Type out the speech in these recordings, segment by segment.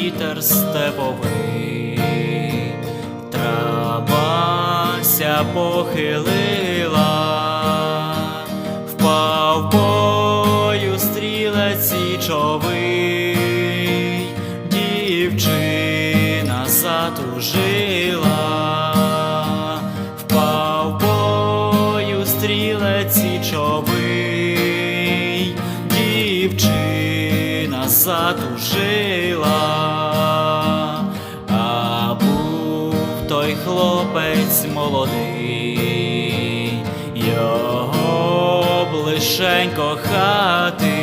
вітер степовий, трабася похилила, впав бою стрілець січовий, дівчина затужила, впав бою стрілець січовий, дівчина затужила, а був той хлопець молодий, його б лишень кохати,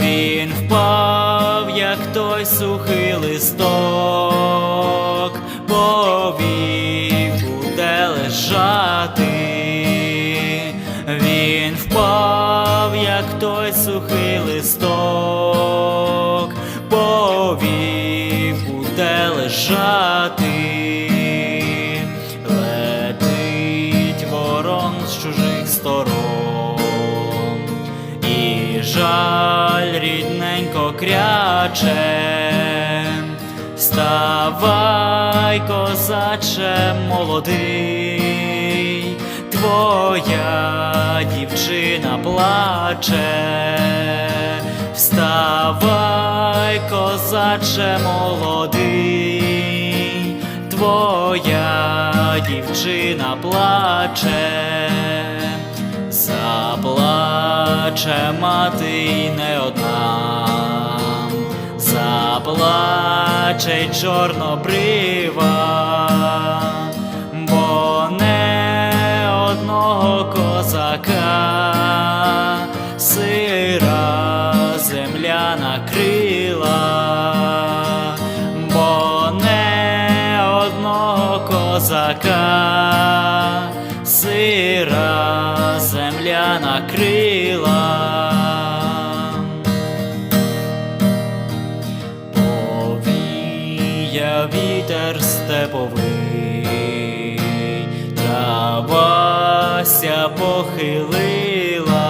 він впав, як той сухий листок, повік сухий листок, повік буде лежати. Летить ворон з чужих сторон, і жаль рідненько кряче. Вставай, козаче молодий, твоя дівчина плаче. Вставай, козаче молодий, твоя дівчина плаче, заплаче мати й не одна. Заплаче чорнобрива, козака сира земля накрила, бо не одного козака сира земля накрила. Повія вітер степовий, похилила,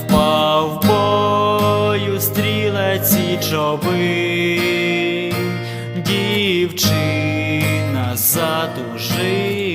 впав бою стрілець січовий, дівчина затужила.